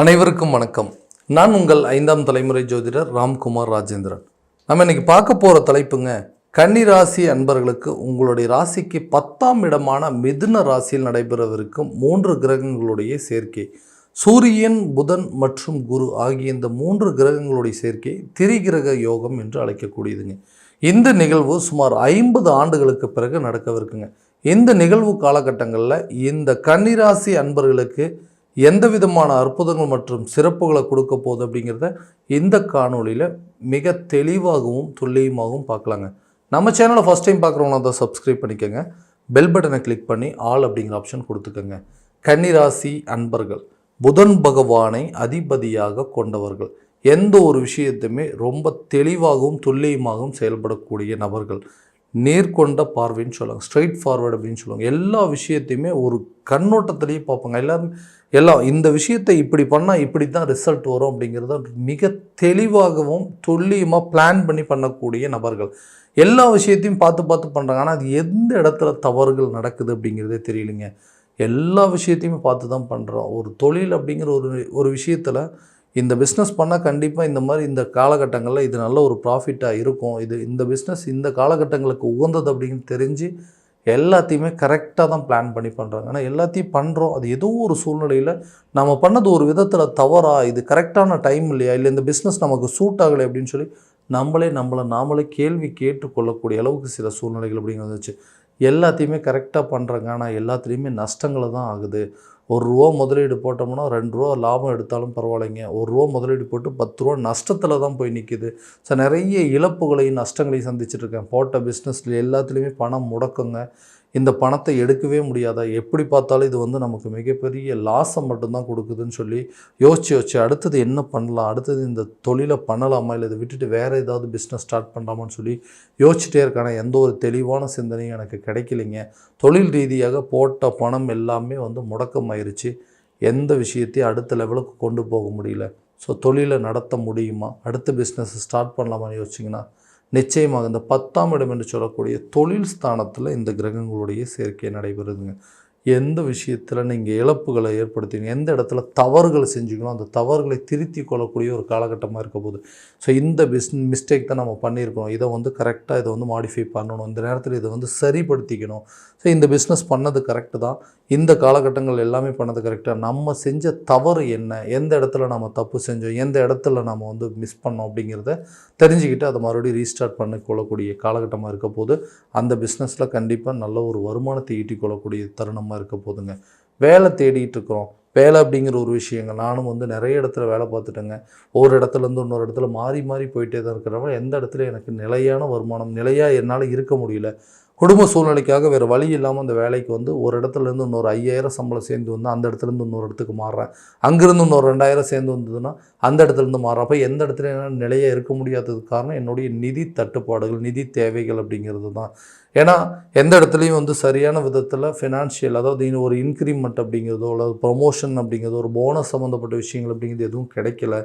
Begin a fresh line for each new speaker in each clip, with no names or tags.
அனைவருக்கும் வணக்கம். நான் உங்கள் ஐந்தாம் தலைமுறை ஜோதிடர் ராம்குமார் ராஜேந்திரன். நம்ம இன்னைக்கு பார்க்க போகிற தலைப்புங்க கன்னி ராசி அன்பர்களுக்கு உங்களுடைய ராசிக்கு பத்தாம் இடமான மிதுன ராசியில் நடைபெறவிருக்கும் மூன்று கிரகங்களுடைய சேர்க்கை. சூரியன் புதன் மற்றும் குரு ஆகிய இந்த மூன்று கிரகங்களுடைய சேர்க்கை திரிகிரக யோகம் என்று அழைக்கக்கூடியதுங்க. இந்த நிகழ்வு சுமார் ஐம்பது ஆண்டுகளுக்கு பிறகு நடக்கவிருக்குங்க. இந்த நிகழ்வு காலகட்டங்களில் இந்த கன்னிராசி அன்பர்களுக்கு எந்த விதமான அற்புதங்கள் மற்றும் சிறப்புகளை கொடுக்க போகுது அப்படிங்கிறத இந்த காணொளியில் மிக தெளிவாகவும் துல்லியமாகவும் பார்க்கலாங்க. நம்ம சேனலை ஃபஸ்ட் டைம் பார்க்குறவங்க தான் சப்ஸ்கிரைப் பண்ணிக்கோங்க. பெல் பட்டனை கிளிக் பண்ணி ஆல் அப்படிங்கிற ஆப்ஷன் கொடுத்துக்கோங்க. கன்னிராசி அன்பர்கள் புதன் பகவானை அதிபதியாக கொண்டவர்கள் எந்த ஒரு விஷயத்தையுமே ரொம்ப தெளிவாகவும் துல்லியமாகவும் செயல்படக்கூடிய நபர்கள். நேர்கொண்ட பார்வைன்னு சொல்லுவாங்க. ஸ்ட்ரைட் ஃபார்வர்டு அப்படின்னு சொல்லுவாங்க. எல்லா விஷயத்தையுமே ஒரு கண்ணோட்டத்திலேயே பார்ப்பாங்க. எல்லாருமே எல்லாம் இந்த விஷயத்தை இப்படி பண்ணால் இப்படி தான் ரிசல்ட் வரும் அப்படிங்கிறத மிக தெளிவாகவும் துல்லியமாக பிளான் பண்ணி பண்ணக்கூடிய நபர்கள். எல்லா விஷயத்தையும் பார்த்து பார்த்து பண்ணுறாங்க ஆனால் அது எந்த இடத்துல தவறுகள் நடக்குது அப்படிங்கிறதே தெரியலைங்க. எல்லா விஷயத்தையுமே பார்த்து தான் பண்ணுறோம் ஒரு தொழில் அப்படிங்கிற ஒரு ஒரு விஷயத்தில் இந்த பிஸ்னஸ் பண்ணால் கண்டிப்பாக இந்த மாதிரி இந்த காலகட்டங்களில் இது நல்ல ஒரு ப்ராஃபிட்டாக இருக்கும். இது இந்த பிஸ்னஸ் இந்த காலகட்டங்களுக்கு உகந்தது அப்படின்னு தெரிஞ்சு எல்லாத்தையுமே கரெக்டாக தான் பிளான் பண்ணி பண்ணுறாங்க ஆனால் எல்லாத்தையும் பண்ணுறோம் அது ஏதோ ஒரு சூழ்நிலையில் நம்ம பண்ணது ஒரு விதத்தில் தவறா இது கரெக்டான டைம் இல்லையா? இல்லை இந்த பிஸ்னஸ் நமக்கு சூட் ஆகலை அப்படின்னு சொல்லி நம்மளே நம்மளை நாமளே கேள்வி கேட்டுக்கொள்ளக்கூடிய அளவுக்கு சில சூழ்நிலைகள் அப்படிங்கிறது வந்துச்சு. எல்லாத்தையுமே கரெக்டாக பண்ணுறாங்க ஆனால் எல்லாத்துலேயுமே நஷ்டங்களை தான் ஆகுது. ஒரு ரூபா முதலீடு போட்டோம்னா ரெண்டு ரூபா லாபம் எடுத்தாலும் பரவாயில்லைங்க. ஒரு ரூபா முதலீடு போட்டு பத்து ரூபா நஷ்டத்தில் தான் போய் நிற்கிது ஸோ நிறைய இழப்புகளையும் நஷ்டங்களையும் சந்திச்சுட்ருக்கேன் போட்ட பிஸ்னஸில் எல்லாத்துலேயுமே பணம் முடக்குங்க. இந்த பணத்தை எடுக்கவே முடியாதா? எப்படி பார்த்தாலும் இது வந்து நமக்கு மிகப்பெரிய லாஸை மட்டும்தான் கொடுக்குதுன்னு சொல்லி யோசிச்சு யோசிச்சு அடுத்தது என்ன பண்ணலாம்? அடுத்தது இந்த தொழிலை பண்ணலாமா? இல்லை இதை விட்டுட்டு வேறு ஏதாவது பிஸ்னஸ் ஸ்டார்ட் பண்ணலாமான்னு சொல்லி யோசிச்சுட்டே இருக்கான. எந்த ஒரு தெளிவான சிந்தனையும் எனக்கு கிடைக்கலைங்க. தொழில் ரீதியாக போட்ட பணம் எல்லாமே வந்து முடக்கமாயிருச்சு. எந்த விஷயத்தையும் அடுத்த லெவலுக்கு கொண்டு போக முடியல. ஸோ தொழிலை நடத்த முடியுமா? அடுத்த பிஸ்னஸ் ஸ்டார்ட் பண்ணலாமான்னு யோசிச்சிங்கன்னா நிச்சயமாக இந்த பத்தாம் இடம் என்று சொல்லக்கூடிய தொழில் ஸ்தானத்தில் இந்த கிரகங்களுடைய சேர்க்கை நடைபெறுதுங்க. எந்த விஷயத்தில் நீங்கள் இழப்புகளை ஏற்படுத்திங்க எந்த இடத்துல தவறுகளை செஞ்சீங்களோ அந்த தவறுகளை திருத்தி கொள்ளக்கூடிய ஒரு காலகட்டமாக இருக்க போகுது. ஸோ இந்த பிஸ் மிஸ்டேக் தான் நம்ம பண்ணியிருக்கோம் இதை வந்து கரெக்டாக இதை வந்து மாடிஃபை பண்ணணும். இந்த நேரத்தில் இதை வந்து சரிப்படுத்திக்கணும். ஸோ இந்த பிஸ்னஸ் பண்ணது கரெக்டு தான். இந்த காலகட்டங்கள் எல்லாமே பண்ணது கரெக்டாக நம்ம செஞ்ச தவறு என்ன? எந்த இடத்துல நம்ம தப்பு செஞ்சோம்? எந்த இடத்துல நம்ம வந்து மிஸ் பண்ணோம் அப்படிங்கிறத தெரிஞ்சுக்கிட்டு அதை மறுபடியும் ரீஸ்டார்ட் பண்ணி கொள்ளக்கூடிய காலகட்டமாக இருக்க போது அந்த பிஸ்னஸில் கண்டிப்பாக நல்ல ஒரு வருமானத்தை ஈட்டிக்கொள்ளக்கூடிய கொள்ளக்கூடிய தருணமாக இருக்க போதுங்க. வேலை தேடிட்டு இருக்கிறோம். வேலை அப்படிங்கிற ஒரு விஷயங்க. நானும் வந்து நிறைய இடத்துல வேலை பார்த்துட்டேங்க. ஒரு இடத்துலேருந்து இன்னொரு இடத்துல மாறி மாறி போயிட்டே தான் இருக்கிறவங்க எந்த இடத்துல எனக்கு நிலையான வருமானம் நிலையாக என்னால் இருக்க முடியல. குடும்ப சூழ்நிலைக்காக வேறு வழி இல்லாமல் அந்த வேலைக்கு வந்து ஒரு இடத்துலேருந்து இன்னொரு ஐயாயிரம் சம்பளம் சேர்ந்து வந்து அந்த இடத்துலேருந்து இன்னொரு இடத்துக்கு மாறுறேன். அங்கேருந்து இன்னொரு ரெண்டாயிரம் சேர்ந்து வந்ததுன்னா அந்த இடத்துலேருந்து மாறுறேன். அப்போ எந்த இடத்துல என்ன நிலையாக இருக்க முடியாததுக்கு காரணம் என்னுடைய நிதி தட்டுப்பாடுகள் நிதி தேவைகள் அப்படிங்கிறது தான். ஏன்னா எந்த இடத்துலையும் வந்து சரியான விதத்தில் ஃபினான்ஷியல் அதாவது ஒரு இன்க்ரிமெண்ட் அப்படிங்கிறதோ அல்லது ப்ரொமோஷன் அப்படிங்கிறதோ ஒரு போனஸ் சம்மந்தப்பட்ட விஷயங்கள் அப்படிங்கிறது எதுவும் கிடைக்கல.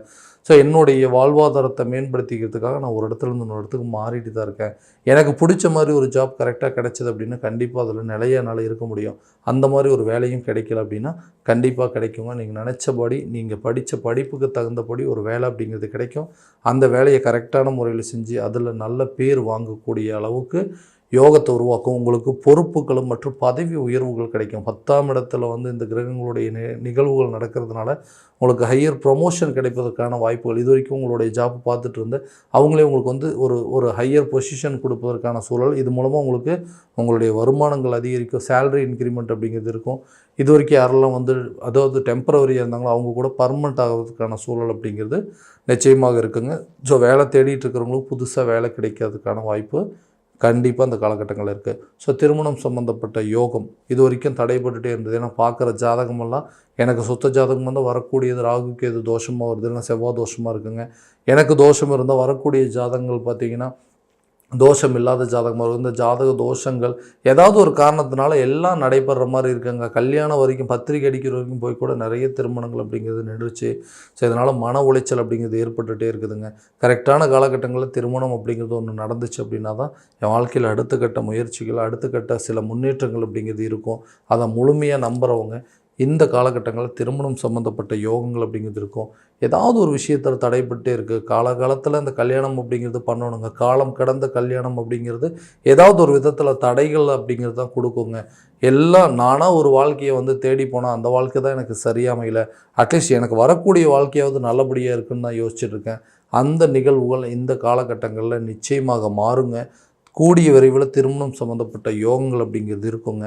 ஸோ என்னுடைய வாழ்வாதாரத்தை மேம்படுத்திக்கிறதுக்காக நான் ஒரு இடத்துலேருந்து இன்னொரு இடத்துக்கு மாறிட்டு தான் இருக்கேன். எனக்கு பிடிச்ச மாதிரி ஒரு ஜாப் கரெக்டாக கிடைச்சது அப்படின்னா கண்டிப்பாக அதில் நிலைய என்னால் இருக்க முடியும். அந்த மாதிரி ஒரு வேலையும் கிடைக்கல அப்படின்னா கண்டிப்பாக கிடைக்குங்க. நீங்கள் நினச்சபடி நீங்கள் படித்த படிப்புக்கு தகுந்தபடி ஒரு வேலை அப்படிங்கிறது கிடைக்கும். அந்த வேலையை கரெக்டான முறையில் செஞ்சு அதில் நல்ல பேர் வாங்கக்கூடிய அளவுக்கு யோகத்தை உருவாக்கும் உங்களுக்கு பொறுப்புகளும் மற்றும் பதவி உயர்வுகள் கிடைக்கும். பத்தாம் இடத்துல வந்து இந்த கிரகங்களுடைய நி நிகழ்வுகள் நடக்கிறதுனால உங்களுக்கு ஹையர் ப்ரொமோஷன் கிடைப்பதற்கான வாய்ப்புகள். இது வரைக்கும் உங்களுடைய ஜாப் பார்த்துட்டு இருந்து அவங்களே உங்களுக்கு வந்து ஒரு ஒரு ஹையர் பொசிஷன் கொடுப்பதற்கான சூழல். இது மூலமாக உங்களுக்கு உங்களுடைய வருமானங்கள் அதிகரிக்கும் சேலரி இன்க்ரிமெண்ட் அப்படிங்கிறது இருக்கும். இது வரைக்கும் யாரெல்லாம் வந்து அதாவது டெம்பரவரியாக இருந்தாங்களோ அவங்க கூட பர்மனெண்ட் ஆகிறதுக்கான சூழல் அப்படிங்கிறது நிச்சயமாக இருக்குங்க. ஸோ வேலை தேடிட்டு இருக்கிறவங்களுக்கு புதுசாக வேலை கிடைக்கிறதுக்கான வாய்ப்பு கண்டிப்பாக அந்த காலகட்டங்கள் இருக்குது ஸோ திருமணம் சம்மந்தப்பட்ட யோகம் இது வரைக்கும் தடைப்பட்டுட்டே இருந்தது. ஏன்னா பார்க்குற ஜாதகமெல்லாம் எனக்கு சுத்த ஜாதகம் வந்து வரக்கூடியது ராகுக்கு எது தோஷமாக வருது இல்லைன்னா செவ்வாய் தோஷமாக இருக்குங்க. எனக்கு தோஷம் இருந்தால் வரக்கூடிய ஜாதகங்கள் பார்த்திங்கன்னா தோஷம் இல்லாத ஜாதகமாக இருக்கும் இந்த ஜாதக தோஷங்கள் ஏதாவது ஒரு காரணத்தினால எல்லாம் நடைபெற மாதிரி இருக்குங்க. கல்யாணம் வரைக்கும் பத்திரிக்கை அடிக்கிற வரைக்கும் போய் கூட நிறைய திருமணங்கள் அப்படிங்கிறது நின்றுச்சு. ஸோ இதனால் மன உளைச்சல் அப்படிங்கிறது ஏற்பட்டுகிட்டே இருக்குதுங்க. கரெக்டான காலகட்டங்களில் திருமணம் அப்படிங்கிறது ஒன்று நடந்துச்சு அப்படின்னா தான் என் வாழ்க்கையில் அடுத்த கட்ட முயற்சிகள் அடுத்த கட்ட சில முன்னேற்றங்கள் அப்படிங்கிறது இருக்கும். அதை முழுமையாக நம்புகிறவங்க இந்த காலகட்டங்களில் திருமணம் சம்மந்தப்பட்ட யோகங்கள் அப்படிங்கிறது இருக்கும். ஏதாவது ஒரு விஷயத்தில் தடைப்பட்டே இருக்குது காலகாலத்தில் இந்த கல்யாணம் அப்படிங்கிறது பண்ணணுங்க. காலம் கடந்த கல்யாணம் அப்படிங்கிறது ஏதாவது ஒரு விதத்தில் தடைகள் அப்படிங்கிறது தான் கொடுக்குங்க. எல்லாம் நானாக ஒரு வாழ்க்கையை வந்து தேடி போனால் அந்த வாழ்க்கை தான் எனக்கு சரியாக அமையல அட்லீஸ்ட் எனக்கு வரக்கூடிய வாழ்க்கையாவது நல்லபடியாக இருக்குன்னு தான் யோசிச்சுட்ருக்கேன் அந்த நிகழ்வுகள் இந்த காலகட்டங்களில் நிச்சயமாக மாறுங்க. கூடிய விரைவில் திருமணம் சம்மந்தப்பட்ட யோகங்கள் அப்படிங்கிறது இருக்குங்க.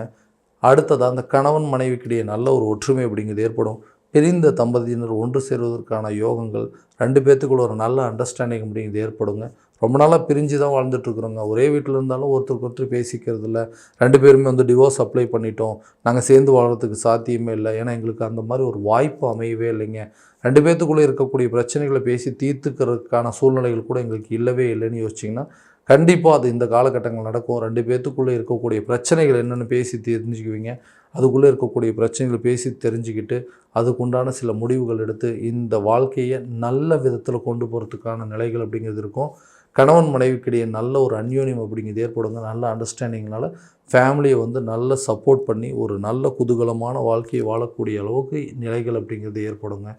அடுத்ததாக அந்த கணவன் மனைவிக்கிடையே நல்ல ஒரு ஒற்றுமை அப்படிங்கிறது ஏற்படும். பிரிந்த தம்பதியினர் ஒன்று சேருவதற்கான யோகங்கள் ரெண்டு பேர்த்துக்குள்ள ஒரு நல்ல அண்டர்ஸ்டாண்டிங் அப்படிங்கிறது ஏற்படுங்க. ரொம்ப நாளாக பிரிஞ்சு தான் வாழ்ந்துட்டுருக்குறோங்க. ஒரே வீட்டில் இருந்தாலும் ஒருத்தருக்கு ஒருத்தர் பேசிக்கிறது இல்லை ரெண்டு பேருமே வந்து டிவோர்ஸ் அப்ளை பண்ணிட்டோம். நாங்கள் சேர்ந்து வாழறதுக்கு சாத்தியமே இல்லை. ஏன்னா எங்களுக்கு அந்த மாதிரி ஒரு வாய்ப்பு அமையவே இல்லைங்க. ரெண்டு பேர்த்துக்குள்ளே இருக்கக்கூடிய பிரச்சனைகளை பேசி தீர்த்துக்கிறதுக்கான சூழ்நிலைகள் கூட எங்களுக்கு இல்லவே இல்லைன்னு யோசிச்சிங்கன்னா கண்டிப்பாக அது இந்த காலகட்டங்கள் நடக்கும். ரெண்டு பேர்த்துக்குள்ளே இருக்கக்கூடிய பிரச்சனைகள் என்னென்னு பேசி தெரிஞ்சுக்குவீங்க. அதுக்குள்ளே இருக்கக்கூடிய பிரச்சனைகளை பேசி தெரிஞ்சுக்கிட்டு அதுக்குண்டான சில முடிவுகள் எடுத்து இந்த வாழ்க்கையை நல்ல விதத்தில் கொண்டு போகிறதுக்கான நிலைகள் அப்படிங்கிறது இருக்கும். கணவன் மனைவிக்கிடையே நல்ல ஒரு அந்யோன்யம் அப்படிங்கிறது ஏற்படுங்க. நல்ல அண்டர்ஸ்டாண்டிங்னால ஃபேமிலியை வந்து நல்ல சப்போர்ட் பண்ணி ஒரு நல்ல குதூகலமான வாழ்க்கையை வாழக்கூடிய அளவுக்கு நிலைகள் அப்படிங்கிறது ஏற்படுங்க.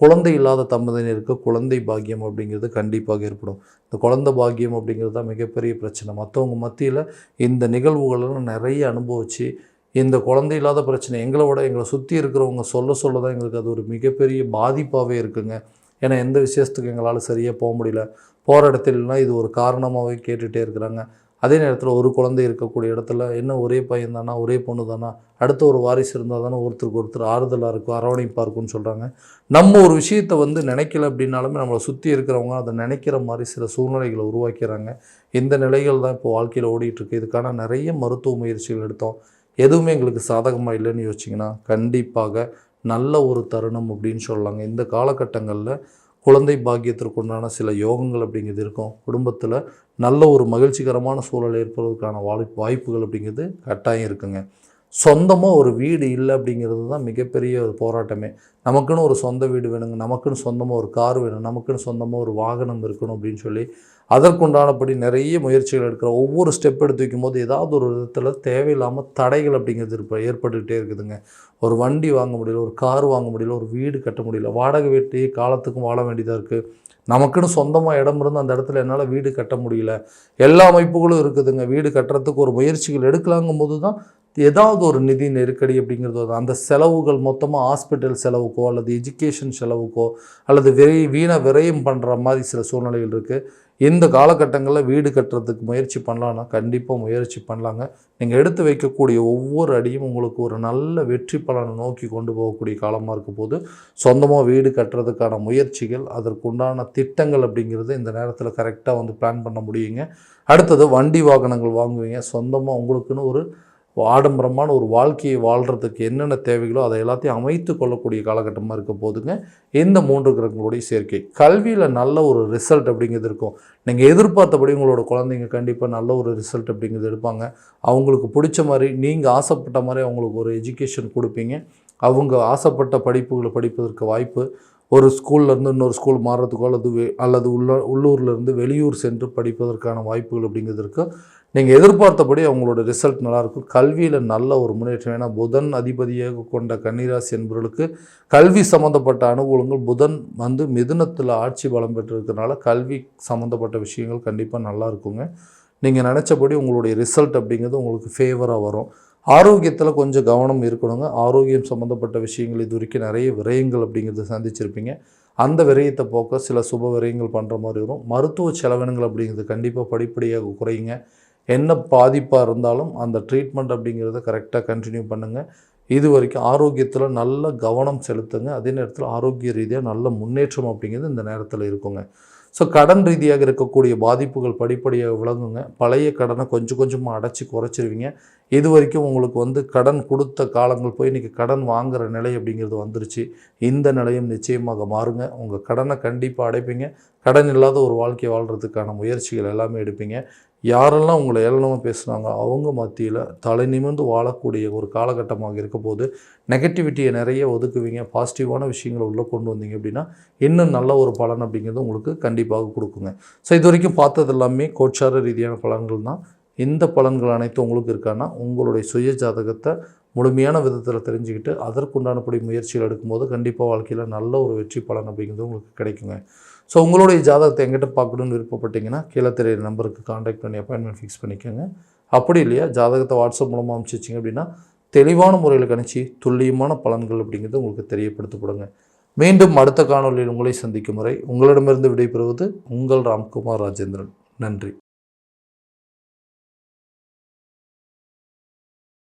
குழந்தை இல்லாத தம்பதியினருக்கு குழந்தை பாக்கியம் அப்படிங்கிறது கண்டிப்பாக ஏற்படும். இந்த குழந்தை பாக்கியம் அப்படிங்கிறது தான் மிகப்பெரிய பிரச்சனை. மற்றவங்க மத்தியில் இந்த நிகழ்வுகளெல்லாம் நிறைய அனுபவித்து இந்த குழந்தை இல்லாத பிரச்சனை எங்களை விட எங்களை சுற்றி இருக்கிறவங்க சொல்ல சொல்ல தான் எங்களுக்கு அது ஒரு மிகப்பெரிய பாதிப்பாகவே இருக்குங்க. ஏன்னா எந்த விசேஷத்துக்கு எங்களால் சரியாக போக முடியல. போகிற இடத்துலலாம் இது ஒரு காரணமாகவே கேட்டுகிட்டே இருக்கிறாங்க. அதே நேரத்தில் ஒரு குழந்தை இருக்கக்கூடிய இடத்துல என்ன ஒரே பையன் தானா ஒரே பொண்ணு தானா அடுத்த ஒரு வாரிசு இருந்தால் தானே ஒருத்தருக்கு ஒருத்தர் ஆறுதலாக இருக்கும் அரவணைப்பாக இருக்கும்னு சொல்கிறாங்க நம்ம ஒரு விஷயத்தை வந்து நினைக்கல அப்படின்னாலுமே நம்மளை சுற்றி இருக்கிறவங்க அதை நினைக்கிற மாதிரி சில சூழ்நிலைகளை உருவாக்கிறாங்க. இந்த நிலைகள் தான் இப்போ வாழ்க்கையில் ஓடிட்டுருக்கு. இதுக்கான நிறைய மருத்துவ முயற்சிகள் எடுத்தோம். எதுவுமே எங்களுக்கு சாதகமாக இல்லைன்னு யோசிச்சிங்கன்னா கண்டிப்பாக நல்ல ஒரு தருணம் அப்படின்னு சொல்லலாங்க. இந்த காலகட்டங்களில் குழந்தை பாக்கியத்திற்குண்டான சில யோகங்கள் அப்படிங்கிறது இருக்கும். குடும்பத்தில் நல்ல ஒரு மகிழ்ச்சிகரமான சூழல் ஏற்படுவதற்கான வாய்ப்பு வாய்ப்புகள் அப்படிங்கிறது கட்டாயம் இருக்குங்க. சொந்தமாக ஒரு வீடு இல்லை அப்படிங்கிறது தான் மிகப்பெரிய ஒரு போராட்டமே. நமக்குன்னு ஒரு சொந்த வீடு வேணுங்க நமக்குன்னு சொந்தமாக ஒரு கார் வேணும் நமக்குன்னு சொந்தமாக ஒரு வாகனம் இருக்கணும் அப்படின்னு சொல்லி அதற்குண்டானபடி நிறைய முயற்சிகள் எடுக்கிற ஒவ்வொரு ஸ்டெப் எடுத்து வைக்கும் போது ஏதாவது ஒரு விதத்தில் தேவையில்லாமல் தடைகள் அப்படிங்கிறது இருப்ப ஏற்பட்டுக்கிட்டே இருக்குதுங்க. ஒரு வண்டி வாங்க முடியல ஒரு கார் வாங்க முடியல ஒரு வீடு கட்ட முடியல வாடகை வீட்டையே காலத்துக்கும் வாழ வேண்டியதாக இருக்குது நமக்குன்னு சொந்தமாக இடம் இருந்து அந்த இடத்துல என்னால் வீடு கட்ட முடியல. எல்லா அமைப்புகளும் இருக்குதுங்க. வீடு கட்டுறதுக்கு ஒரு முயற்சிகள் எடுக்கலாங்கும் போது தான் ஏதாவது ஒரு நிதி நெருக்கடி அப்படிங்கிறது வருது அந்த செலவுகள் மொத்தமாக ஹாஸ்பிட்டல் செலவுக்கோ அல்லது எஜுகேஷன் செலவுக்கோ அல்லது விரை வீணாக விரயம் பண்ணுற மாதிரி சில சூழ்நிலைகள் இருக்குது இந்த காலகட்டங்களில் வீடு கட்டுறதுக்கு முயற்சி பண்ணலான்னா கண்டிப்பாக முயற்சி பண்ணலாங்க. நீங்கள் எடுத்து வைக்கக்கூடிய ஒவ்வொரு அடியும் உங்களுக்கு ஒரு நல்ல வெற்றி பலனை நோக்கி கொண்டு போகக்கூடிய காலமாக இருக்க போது சொந்தமாக வீடு கட்டுறதுக்கான முயற்சிகள் அதற்குண்டான திட்டங்கள் அப்படிங்கிறது இந்த நேரத்தில் கரெக்டாக வந்து பிளான் பண்ண முடியுங்க. அடுத்தது வண்டி வாகனங்கள் வாங்குவீங்க. சொந்தமாக உங்களுக்குன்னு ஒரு ஆடம்பரமான ஒரு வாழ்க்கையை வாழ்கிறதுக்கு என்னென்ன தேவைகளோ அதை எல்லாத்தையும் அமைத்து கொள்ளக்கூடிய காலகட்டமாக இருக்க போதுங்க. இந்த மூன்று கிரகங்களுடைய சேர்க்கை. கல்வியில் நல்ல ஒரு ரிசல்ட் அப்படிங்கிறது இருக்கும். நீங்கள் எதிர்பார்த்தபடி உங்களோட குழந்தைங்க கண்டிப்பாக நல்ல ஒரு ரிசல்ட் அப்படிங்கிறது எடுப்பாங்க. அவங்களுக்கு பிடிச்ச மாதிரி நீங்கள் ஆசைப்பட்ட மாதிரி அவங்களுக்கு ஒரு எஜுகேஷன் கொடுப்பீங்க. அவங்க ஆசைப்பட்ட படிப்புகளை படிப்பதற்கு வாய்ப்பு. ஒரு ஸ்கூல்லேருந்து இன்னொரு ஸ்கூல் மாறுறதுக்கோ அல்லது அல்லது உள்ள உள்ளூர்லேருந்து வெளியூர் சென்று படிப்பதற்கான வாய்ப்புகள் அப்படிங்கிறது இருக்குது நீங்கள் எதிர்பார்த்தபடி அவங்களோட ரிசல்ட் நல்லாயிருக்கும். கல்வியில் நல்ல ஒரு முன்னேற்றம். ஏன்னா புதன் அதிபதியாக கொண்ட கன்னிராசி என்பவர்களுக்கு கல்வி சம்மந்தப்பட்ட அனுகூலங்கள் புதன் வந்து மிதுனத்தில் ஆட்சி பலம் பெற்றிருக்கிறனால கல்வி சம்மந்தப்பட்ட விஷயங்கள் கண்டிப்பாக நல்லா இருக்குங்க நீங்கள் நினச்சபடி உங்களுடைய ரிசல்ட் அப்படிங்கிறது உங்களுக்கு ஃபேவராக வரும். ஆரோக்கியத்தில் கொஞ்சம் கவனம் இருக்கணுங்க. ஆரோக்கியம் சம்மந்தப்பட்ட விஷயங்கள் இது வரைக்கும் நிறைய விரயங்கள் அப்படிங்கிறத சந்திச்சிருப்பீங்க. அந்த விரயத்தை போக்க சில சுப விரயங்கள் பண்ணுற மாதிரி வரும். மருத்துவ செலவினங்கள் அப்படிங்கிறது கண்டிப்பாக படிப்படியாக குறையுங்க. என்ன பாதிப்பாக இருந்தாலும் அந்த ட்ரீட்மெண்ட் அப்படிங்கிறத கரெக்டாக கண்டினியூ பண்ணுங்கள் இது வரைக்கும் ஆரோக்கியத்தில் நல்ல கவனம் செலுத்துங்க. அதே நேரத்தில் ஆரோக்கிய ரீதியாக நல்ல முன்னேற்றம் அப்படிங்கிறது இந்த நேரத்தில் இருக்குங்க. ஸோ கடன் ரீதியாக இருக்கக்கூடிய பாதிப்புகள் படிப்படியாக விளங்குங்க. பழைய கடனை கொஞ்சம் கொஞ்சமாக அடைச்சி குறைச்சிருவீங்க. இது வரைக்கும் உங்களுக்கு வந்து கடன் கொடுத்த காலங்கள் போய் இன்றைக்கி கடன் வாங்குகிற நிலை அப்படிங்கிறது வந்துருச்சு. இந்த நிலையும் நிச்சயமாக மாறுங்க. உங்கள் கடனை கண்டிப்பாக அடைப்பீங்க. கடன் இல்லாத ஒரு வாழ்க்கை வாழ்கிறதுக்கான முயற்சிகள் எல்லாமே எடுப்பீங்க. யாரெல்லாம் உங்களை ஏளனமாக பேசுனாங்க அவங்க மத்தியில் தலை நிமிர்ந்து வாழக்கூடிய ஒரு காலகட்டமாக இருக்க போது நெகட்டிவிட்டியை நிறைய ஒதுக்குவீங்க பாசிட்டிவான விஷயங்களை உள்ளே கொண்டு வந்தீங்க அப்படின்னா இன்னும் நல்ல ஒரு பலன் அப்படிங்கிறது உங்களுக்கு கண்டிப்பாக கொடுக்குங்க. ஸோ இது வரைக்கும் பார்த்தது எல்லாமே கோச்சார ரீதியான பலன்கள் தான். இந்த பலன்கள் அனைத்தும் உங்களுக்கு இருக்கான்னா உங்களுடைய சுய ஜாதகத்தை முழுமையான விதத்தில் தெரிஞ்சுக்கிட்டு அதற்குண்டானபடி முயற்சிகள் எடுக்கும்போது கண்டிப்பாக வாழ்க்கையில் நல்ல ஒரு வெற்றி பலன் அப்படிங்கிறது உங்களுக்கு கிடைக்குங்க. ஸோ உங்களுடைய ஜாதகத்தை எங்கிட்ட பார்க்கணுன்னு விருப்பப்பட்டீங்கன்னா கீழே தெரியிற நம்பருக்கு காண்டாக்ட் பண்ணி அப்பாயின்மெண்ட் ஃபிக்ஸ் பண்ணிக்கோங்க. அப்படி இல்லையா ஜாதகத்தை வாட்ஸ்அப் மூலமாக அனுப்பிச்சிச்சிங்க அப்படின்னா தெளிவான முறையில் கணிச்சு துல்லியமான பலன்கள் அப்படிங்கிறது உங்களுக்கு தெரியப்படுத்தப்படுங்க மீண்டும் அடுத்த காணொளியில் உங்களை சந்திக்கும் முறை உங்களிடமிருந்து விடைபெறுவது உங்கள் ராம்குமார் ராஜேந்திரன். நன்றி.